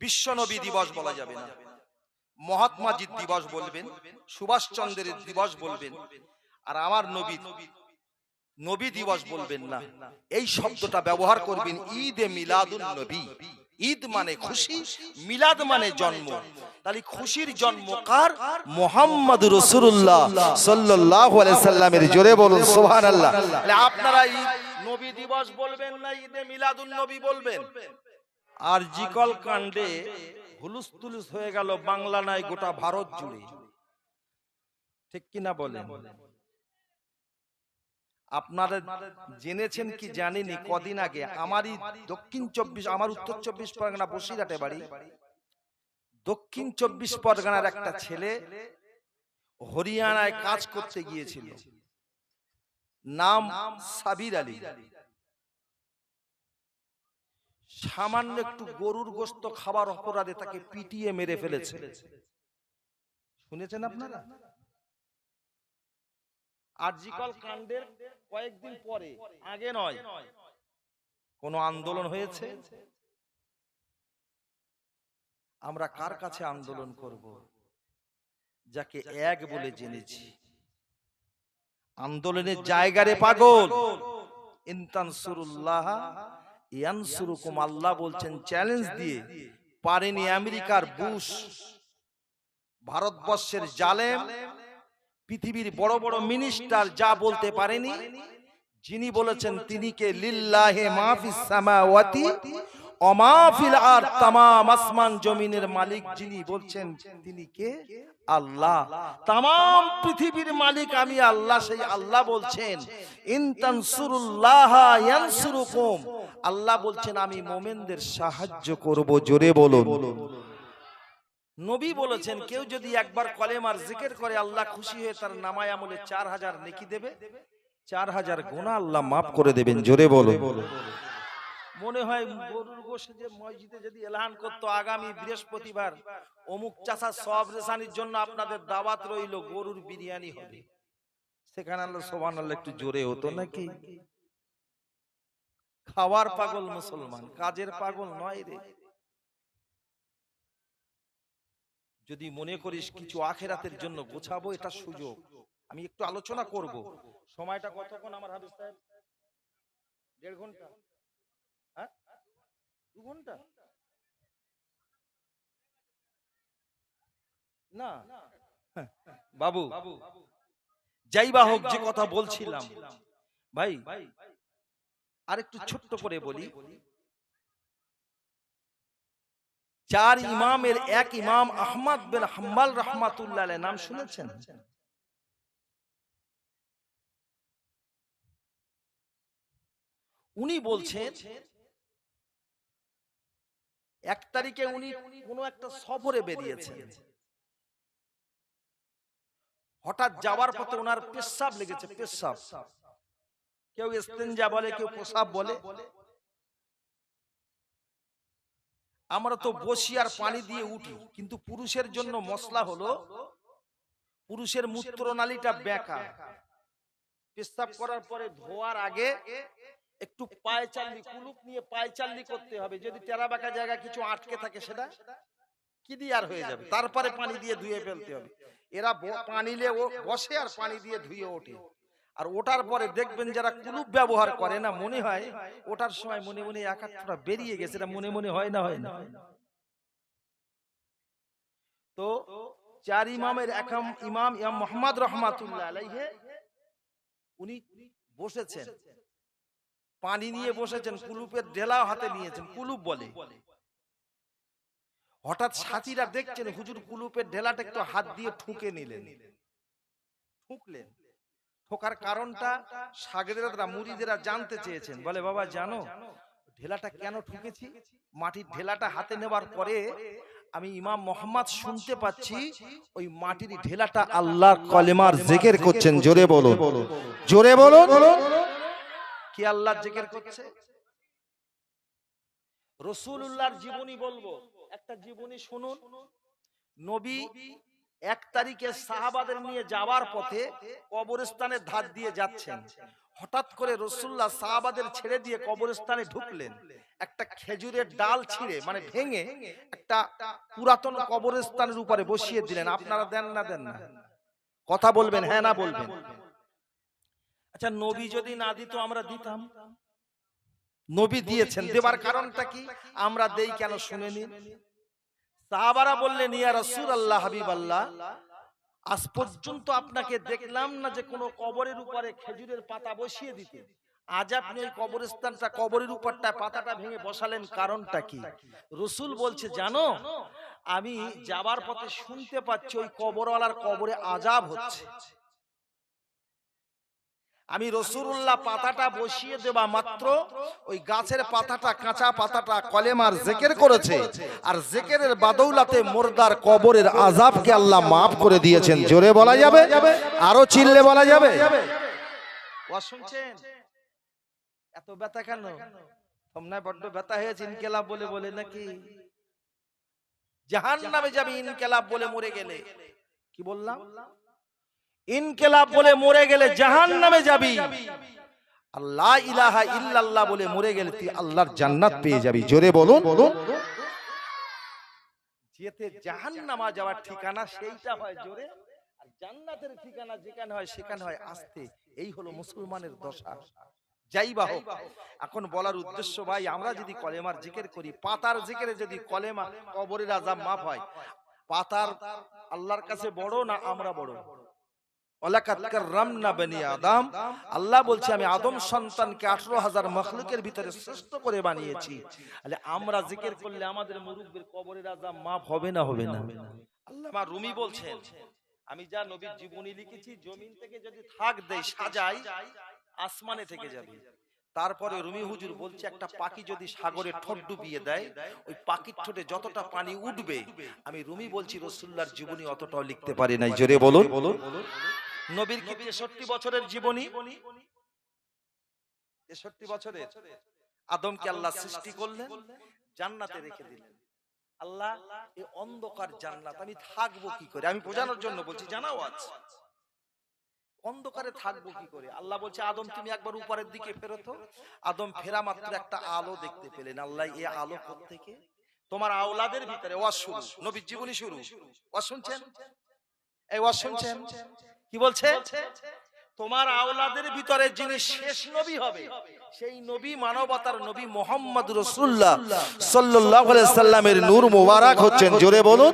বিশ্বনবী দিবস বলা যাবে না। মহাত্মাজির দিবস বলবেন সুভাষচন্দ্রের দিবস বলবেন আর আমার নবী নবী দিবস বলবেন না। এই শব্দটা ব্যবহার করবেন ঈদ এ মিলাদুন নবী। ঈদ মানে খুশি মিলাদ মানে জন্ম। তাহলে খুশির জন্ম কার? মোহাম্মদ রসুল্লাহ সাল্লাল্লাহু আলাইহি সাল্লামের জোরে বলুন সুবহানাল্লাহ। তাহলে আপনারা ঈদ নবী দিবস বলবেন না ঈদে মিলাদুন নবী বলবেন? আর জিকল কাণ্ডে হুলুস তুলুস হয়ে গেল বাংলা নাই গোটা ভারত জুড়ে। ঠিক কিনা বলেন? আপনারা জেনেছেন কি জানেনি? কদিন আগে আমারই দক্ষিণ চব্বিশ আমার উত্তর চব্বিশ পরগনা বসিরহাটে বাড়ি। দক্ষিণ চব্বিশ পরগনার একটা ছেলে হরিয়ানায় কাজ করতে গিয়েছিল। নাম সাবির আলী। সামান্য একটু গরুর গোস্ত খাবার অপরাধে তাকে পিটিয়ে মেরে ফেলেছে। শুনেছেন আপনারা? আরজিকল কাণ্ডের কয়েকদিন পরে, আগে নয়, কোন আন্দোলন হয়েছে? আমরা কার কাছে আন্দোলন করব? যাকে এক বলে জেনেছি। আন্দোলনের জায়গারে পাগল। ইনতানসুরুল্লাহ ইয়ানসুরুকুম আল্লাহ বলছেন চ্যালেঞ্জ দিয়ে পারেনি আমেরিকার বুশ। ভারতবর্ষের জালেম পৃথিবীর বড় বড় মিনিস্টার যা বলতে পারেনি যিনি বলেছেন তিনি কে লিল্লাহে মাহফিস সামাওয়াতি তামাম আসমান জমিনের মালিক যিনি বলছেন, তিনি কে? আল্লাহ। তামাম পৃথিবীর মালিক আমি আল্লাহ, সেই আল্লাহ বলছেন। আল্লাহ বলছেন, আমি মোমেনদের সাহায্য করব, জোরে বলুন। নবী বলেছেন, কেউ যদি একবার কলেমার জিকির করে, আল্লাহ খুশি হয়ে তার নামায় আমলে চার হাজার নেকি দেবে, চার হাজার গোনা আল্লাহ মাফ করে দেবেন, জোরে বলো মনে হয় গরুর গোশে যে মসজিদে যদি এলান করতো আগামী বৃহস্পতিবার, অমুক চাষা সব রেশানির জন্য আপনাদের দাওয়াত রইল, গরুর বিরিয়ানি হবে। সেখানে আল্লাহ সোবান আল্লাহ একটু জোরে হতো নাকি? খাওয়ার পাগল মুসলমান, কাজের পাগল নয় রে। যদি মনে করিস কিছু আখেরাতের জন্য গোছাবো, এটা সুযোগ। আমি একটু আলোচনা করব। সময়টা কতক্ষণ আমার হাবিজ সাহেব? দেড় ঘণ্টা। দু ঘণ্টা না। বাবু যাই বা হোক যে কথা বলছিলাম। ভাই আর একটু ছোট্ট করে বলি। চার ইমামের এক ইমাম আহমদ বিন হাম্বাল রহমাতুল্লাহ নাম শুনেছেন? উনি বলছেন এক তারিখে উনি কোনো একটা সফরে বেরিয়েছেন। হঠাৎ যাওয়ার পথে ওনার পেশাব লেগেছে পেশাব। কেউ ইস্তেঞ্জা বলে কেউ প্রসাব বলে। আমরা তো বসি আর পানি দিয়ে উঠি কিন্তু পুরুষের জন্য মশলা হলো পুরুষের মূত্রনালীটা বেঁকা পেশাব করার পরে ধোয়ার আগে একটু পায়ে চাল্লি কুলুপ নিয়ে পায়ে চাল্লি করতে হবে। যদি টেরা বাঁকা জায়গা কিছু আটকে থাকে সেটা কি দিয়ে আর হয়ে যাবে? তারপরে পানি দিয়ে ধুয়ে ফেলতে হবে। এরা পানি নিয়ে ও বসে আর পানি দিয়ে ধুয়ে ওঠে। আর ওটার পরে দেখবেন যারা কুলুপ ব্যবহার করে না মনে হয় ওটার সময় মনে মনে এক একটা বেরিয়ে গেছে এটা মনে মনে হয় না হয় না। তো চার ইমামের এক ইমাম ইমাম মোহাম্মদ রহমাতুল্লাহ আলাইহে উনি বসেছেন পানি নিয়ে বসেছেন কুলুপের ঢেলা হাতে নিয়েছেন কুলুপ বলে। হঠাৎ সাথীরা দেখছেন হুজুর কুলুপের ঢেলাটা একটু হাত দিয়ে ঠুকে নিলেন। ঠুকলেন। ঠোকার কারণটা সাগরেরা মুড়িদেরা জানতে চেয়েছেন। বলে বাবা জানো ঢেলাটা কেন ঠুকেছি? মাটির ঢেলাটা হাতে নেবার পরে আমি ইমাম মোহাম্মদ শুনতে পাচ্ছি ওই মাটির ঢেলাটা আল্লাহর কলেমার জেকের করছেন। জোরে বলো জোরে বলো কি আল্লাহর জেকের করছে? রসুল্লাহর জীবনী বলব। একটা জীবনী শুনুন। নবী এক তারিখে সাহাবাদের নিয়ে যাওয়ার পথে কবরস্থানের ধার দিয়ে যাচ্ছেন। হঠাৎ করে রসুল্লাহ সাহাবাদের ছেড়ে দিয়ে কবরস্থানে ঢুকলেন। একটা খেজুরের ডাল ছিঁড়ে মানে ভেঙে একটা পুরাতন কবরস্থানের উপরে বসিয়ে দিলেন। আপনারা দেন না দেন না। কথা বলবেন হ্যাঁ না বলবেন? আচ্ছা নবী যদি না দিত আমরা দিতাম। নবী দিয়েছেন দেবার কারণটা কি? আমরা দেই কেন শুনে নিন সাহাবারা বললেন ইয়া রাসূল আল্লাহ হাবিব আল্লাহ আজ পর্যন্ত আপনাকে দেখলাম না যে কোনো কবরের উপরে খেজুরের পাতা বসিয়ে দিতে। আজ আপনি ওই কবরস্থানটা কবরের উপরটা পাতাটা ভেঙে বসালেন কারণটা কি? রসুল বলছে জানো আমি যাবার পথে শুনতে পাচ্ছি ওই কবরওয়ালার কবরে আজাব হচ্ছে। আমি রসুল্লাহ পাতাটা বসিয়ে দেবা মাত্র, ওই গাছের পাতাটা, কাঁচা পাতাটা কলেমার জেকের করেছে। আর জেকেরের বাদৌলাতে মোরদার কবরের আজাবকে আল্লাহ মাফ করে দিয়েছেন। জোরে বলা যাবে? আরও চিল্লে বলা যাবে? শুনছেন? এত ব্যথা কেন? তোমরা বড্ড ব্যথা হয়েছে, ইনকেলাব বলে বলে নাকি? জাহান নামে যাবে ইনকেলাব বলে মরে গেলে। কি বললাম? ইনকেলাব বলে মরে গেলে জাহান নামে যাবি আল্লাহ ইলাহা ইল্লাল্লাহ বলে মরে গেলে তুই আল্লাহর জান্নাত পেয়ে যাবি। জোরে বলুন। বলুন যেতে জাহান নামা যাওয়ার ঠিকানা সেইটা হয় জোরে। জান্নাতের ঠিকানা যেখানে হয় সেখানে হয় আস্তে। এই হলো মুসলমানের দশা। যাই বা হোক, এখন বলার উদ্দেশ্য ভাই, আমরা যদি কলেমার জিকের করি, পাতার জিকিরে যদি কলেমা কবরের আজাব মাফ হয়, পাতার আল্লাহর কাছে বড় না আমরা বড়? রুমি বলছেন, আমি যা নবীর জীবনী লিখেছি, জমিন থেকে যদি থাক দেয় সাজাই, আসমানে থেকে যাবে। তারপরে রুমি হুজুর বলছে, একটা পাখি যদি সাগরে ঠোঁট ডুবিয়ে দেয়, ওই পাখির ঠোঁটে যতটা পানি উঠবে, আমি রুমি বলছি রসুল্লার জীবনী অতটাও লিখতে পারি নাই। জোরে বলুন বলুন। নবীর কি তেষট্টি বছরের জীবনী? তেষট্টি বছরের? আদমকে আল্লাহ সৃষ্টি করলেন জান্নাতে রেখে দিলেন। আল্লাহ এই অন্ধকার জান্নাত আমি থাকব কি করে? আমি বোঝানোর জন্য বলছি জানাও আছে অন্ধকারে থাকব কি করে? আল্লাহ বলছে আদম তুমি একবার উপরের দিকে ফেরতো আদম ফেরা মাত্র একটা আলো দেখতে পেলেন। আল্লাহ এই আলো থেকে তোমার আওলাদের ভিতরে। ওয়াজ শুরু। নবীর জীবনী শুরু। ওয়াজ শুনছেন? এই ওয়াজ শুনছেন? কি বলছে? তোমার আওলাদের ভিতরে যিনি শেষ নবী হবে, সেই নবী মানবতার নবী মোহাম্মদ রসুল্লাহ আলাইহি সাল্লামের নূর মোবারক হচ্ছেন। জোরে বলুন।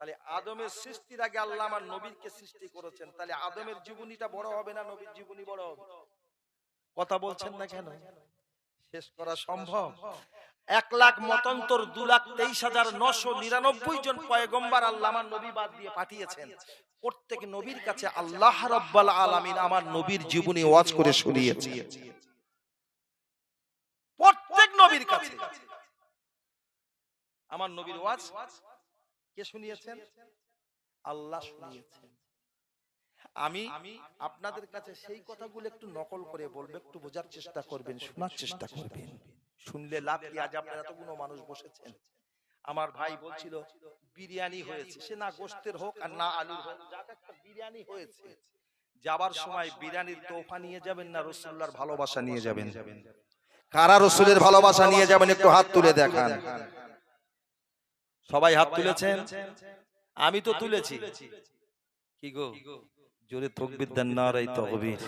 তাহলে আদমের সৃষ্টির আগে আল্লাহ আমার নবীকে সৃষ্টি করেছেন। তাহলে আদমের জীবনীটা বড় হবে না নবীর জীবনী বড় হবে? কথা বলছেন না কেন? শেষ করা সম্ভব? এক লাখ মতন্তর, দু লাখ তেইশ হাজার নশো নিরানব্বই জন পয়গম্বার আল্লাহ নবী বাদ দিয়ে পাঠিয়েছেন। প্রত্যেক নবীর কাছে আল্লাহ রব্বাল আলামিন আমার নবীর জীবনী ওয়াজ করে শুনিয়েছে প্রত্যেক নবীর কাছে। আমার নবীর ওয়াজ কে শুনিয়েছেন? আল্লাহ শুনিয়েছেন। আমি আপনাদের কাছে সেই কথাগুলো একটু নকল করে বলব, একটু বোঝার চেষ্টা করবেন, শোনার চেষ্টা করবেন। শুনলে লাভ কি? আজ আপনারা এতগুলো মানুষ বসেছেন। আমার ভাই বলছিল, বিরিয়ানি হয়েছে। সে না গোস্তের হোক আর না আলুর হোক একটা বিরিয়ানি হয়েছে। যাবার সময় বিরিয়ানির তোফা নিয়ে যাবেন না রসুল্লার ভালোবাসা নিয়ে যাবেন। কারা রসুলের ভালোবাসা নিয়ে যাবেন? একটু হাত তুলে দেখান। সবাই হাত তুলেছেন? আমি তো তুলেছি। কি গো? জোরে তকবির দেন না রাই তকবির।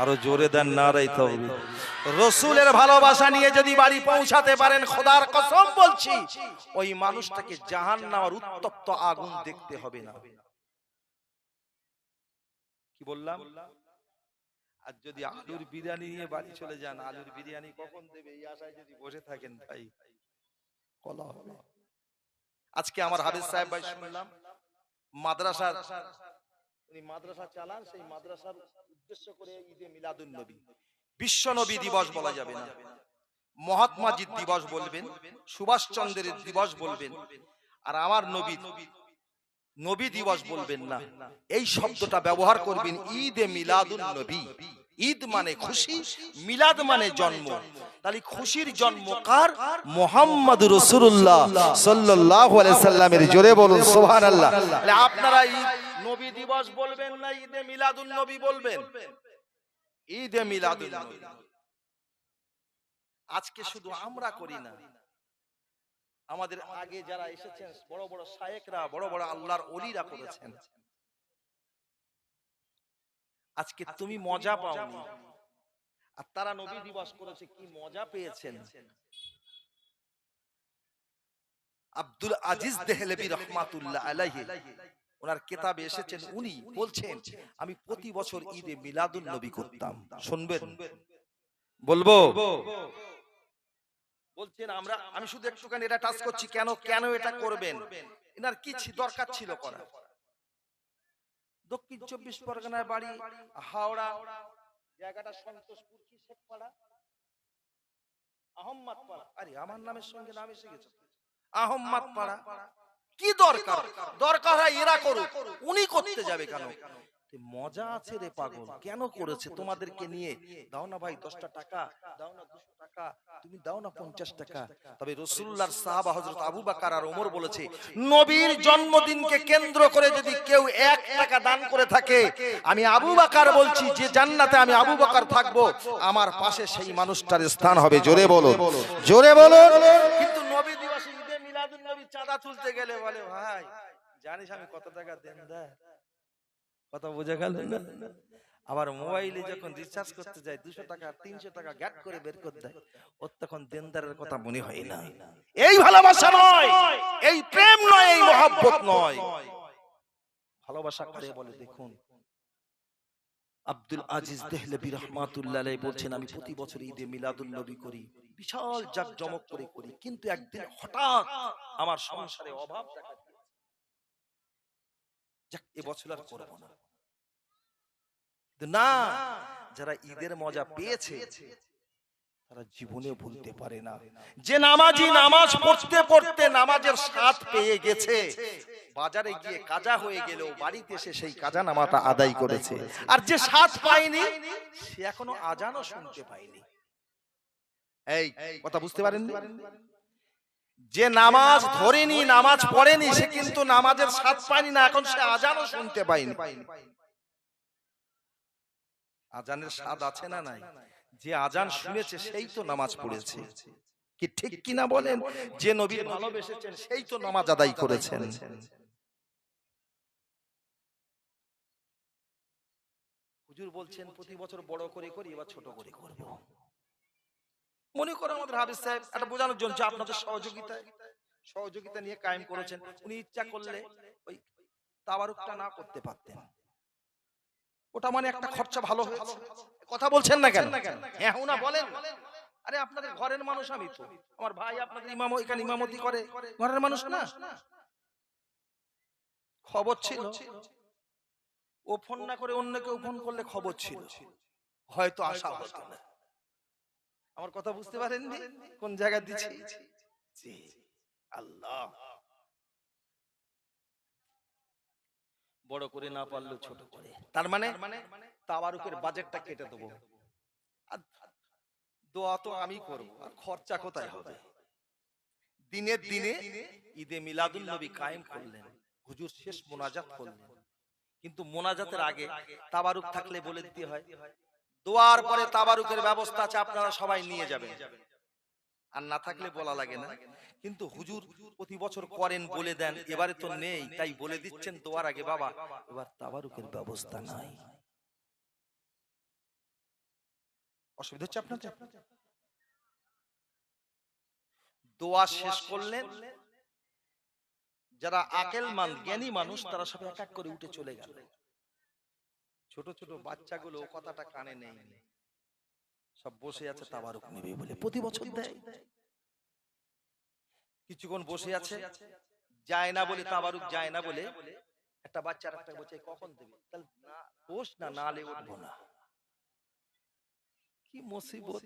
আরও জোরে দেন না রাই তকবির রসুলের ভালোবাসা নিয়ে যদি বাড়ি পৌঁছাতে পারেন, খোদার কসম বলছি, ওই মানুষটাকে জাহান নামার উত্তপ্ত আগুন দেখতে হবে না। কি বললাম? আর যদি আলুর বিরিয়ানি নিয়ে বাড়ি চলে যান, আলুর বিরিয়ানি কখন দেবে? এই আশায় যদি বসে থাকেন ভাই, কলা আজকে আমার হাবিজ সাহেব ভাই শুনলাম, মাদ্রাসার, উনি মাদ্রাসা চালান, সেই মাদ্রাসার উদ্দেশ্য করে ঈদে মিলাদুন নবী। বিশ্ব নবী দিবস বলা যাবে না। মহাত্মাজির দিবস বলবেন সুভাষ চন্দ্রের দিবস বলবেন। আর আমার নবী নবী দিবস বলবেন না। এই শব্দটা ব্যবহার করবেন ঈদে মিলাদুন নবী। ঈদ মানে খুশি মিলাদ মানে জন্ম। তাহলে খুশির জন্ম কার? মোহাম্মদ রসুল্লাহ সাল্লাল্লাহু আলাইহি সাল্লামের জোরে বলুন সুবহানাল্লাহ। তাহলে আপনারা ঈদ নবী দিবস বলবেন না, ঈদে মিলাদুন নবী বলবেন? ঈদে মিলাদুন নবী। আজকে শুধু আমরা করি না। আমাদের আগে যারা এসেছেন, বড় বড় শায়েকরা, বড় বড় আল্লাহর অলিরা করেছেন। আজকে তুমি মজা পাওনি। আর তারা নবী দিবস করেছে, কি মজা পেয়েছেন। আব্দুল আজিজ দেহলেবি রহমাতুল্লাহ আলাইহি ওনার কেতাবে এসেছেন উনি বলছেন আমি প্রতি বছর ঈদে মিলাদুন নবী করতাম। শুনবেন? বলব? বলছেন আমরা আমি শুধু একটুখানি এটা টাচ করছি কেন কেন এটা করবেন? এনার কি দরকার ছিল করা দক্ষিণ চব্বিশ পরগনার বাড়ি হাওড়া জায়গাটা সন্তোষপুর কি শেখপাড়া। আহম্মদ পাড়া আরে আমার নামের সঙ্গে নাম এসে গেছে। আহম্মদ পাড়া কি দরকার? দরকার হয় এরা করুক। উনি করতে যাবে কেন? মজা আছে রে পাগল। কেন করেছে তোমাদেরকে নিয়ে? দাও না ভাই দশটা টাকা, দাও না দুশো টাকা, তুমি দাও না পঞ্চাশ টাকা। তবে হজরত আবু বাকার আর ওমর বলেছে, নবীর জন্মদিনকে কেন্দ্র করে যদি কেউ এক টাকা দান করে থাকে, আমি আবু বাকার বলছি, যে জান্নাতে আমি আবু বাকার থাকব, আমার পাশে সেই মানুষটার স্থান হবে। জোরে বলো জোরে বলো কিন্তু চাঁদা তুলতে গেলে বলে, ভাই, জানিস আমি কত টাকা দেন কথা বোঝা গেল? আবার মোবাইলে যখন রিচার্জ করতে যায়, দুশো টাকা, তিনশো টাকা গ্যাট করে বের করে দেয়। ওর তখন দেনদারের কথা মনে হয় না। এই ভালোবাসা নয়, এই প্রেম নয়, এই মহব্বত নয়। ভালোবাসা করে বলে দেখুন? আব্দুল আজিজ দেহলবি রহমাতুল্লাহ বলছেন আমি প্রতি বছর ঈদে মিলাদুল নবী করি। বিশাল জাকজমক করে করি। কিন্তু একদিন হঠাৎ আমার সংসারে অভাব দেখা যাক এবছর আর করব না। না। যারা ঈদের মজা পেয়েছে তারা জীবনে ভুলতে পারে না। যে নামাজি নামাজ পড়তে পড়তে নামাজের স্বাদ পেয়ে গেছে। বাজারে গিয়ে কাজা হয়ে গেলেও বাড়িতে এসে সেই কাজা নামাটা আদায় করেছে। আর যে স্বাদ পায়নি সে এখনও আজানও শুনতে পায়নি। এই কথা বুঝতে পারেন যে নামাজ ধরেনি নামাজ পড়েনি সে কিন্তু নামাজের স্বাদ পায়নি না এখন সে আজানও শুনতে পায়নি। আজানের স্বাদ আছে না নাই? যে আজান শুনেছে সেই তো নামাজ পড়েছে। কি ঠিক কিনা বলেন? যে নবী ভালোবেসেছেন সেই তো নামাজ আদায় করেছেন। হুজুর বলছেন প্রতি বছর বড় করে করি এবার ছোট করে করব। মনে করো আমাদের হাফিজ সাহেব একটা বোঝানোর জন্য আপনাদের সহযোগিতায় সহযোগিতা নিয়ে কায়েম করেছেন। উনি ইচ্ছা করলে ওই তাবারুকটা না করতে পারতেন। ওটা মানে একটা খরচা ভালো হয়েছে। কথা বলছেন না কেন? হ্যাঁ না বলেন। আরে আপনাদের ঘরের মানুষ আমি তো। আমার ভাই আপনাদের ইমাম এখানে ইমামতি করে। ঘরের মানুষ না? খবর ছিল। ও ফোন না করে অন্য কেউ ফোন করলে খবর ছিল। হয়তো আশা হতো না। আমার কথা বুঝতে পারেননি? কোন জায়গা দিচ্ছি? আল্লাহ। বড় করে না পারলেও ছোট করে। তার মানে? তাবারুকের বাজেটটা কেটে দেবো। আর দোয়া তো আমি করব আর খরচা কোথায় হবে? দিনের দিনে ঈদে মিলাদুল নবী কায়েম করলেন হুজুর শেষ মোনাজাত করলেন। কিন্তু মোনাজাতের আগে তাবারুক থাকলে বলে দিতে হয় দোয়ার পরে তাবারুকের ব্যবস্থা আছে আপনারা সবাই নিয়ে যাবেন। আর না থাকলে বলা লাগে না। কিন্তু হুজুর প্রতি বছর করেন বলে দেন এবারে তো নেই তাই বলে দিচ্ছেন দোয়ার আগে বাবা। এবার তাবারুকের ব্যবস্থা নাই। অসুবিধা হচ্ছে আপনার দোয়া শেষ করলেন। যারা আকেল মান জ্ঞানী মানুষ তারা সব এক এক করে উঠে চলে গেল। ছোট ছোট বাচ্চাগুলো কথাটা কানে নেই সব বসে আছে তাবারুক নেবে বলে প্রতি বছর দেয়। কিছুক্ষণ বসে আছে যায় না বলে তাবারুক যায় না বলে একটা বাচ্চা একটা বলছে কখন দেবে? তাহলে না বস না নালে উঠবো না। কি মুসিবত?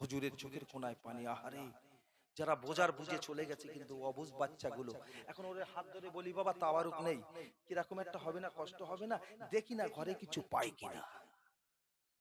হুজুরের চোখের কোনায় পানি আহারে। যারা বোঝার বুঝে চলে গেছে কিন্তু অবুজ বাচ্চাগুলো। এখন ওদের হাত ধরে বলি, বাবা, তাওয়ারুক নেই। কীরকম একটা হবে না, কষ্ট হবে না? দেখি না ঘরে কিছু পাই কিনা।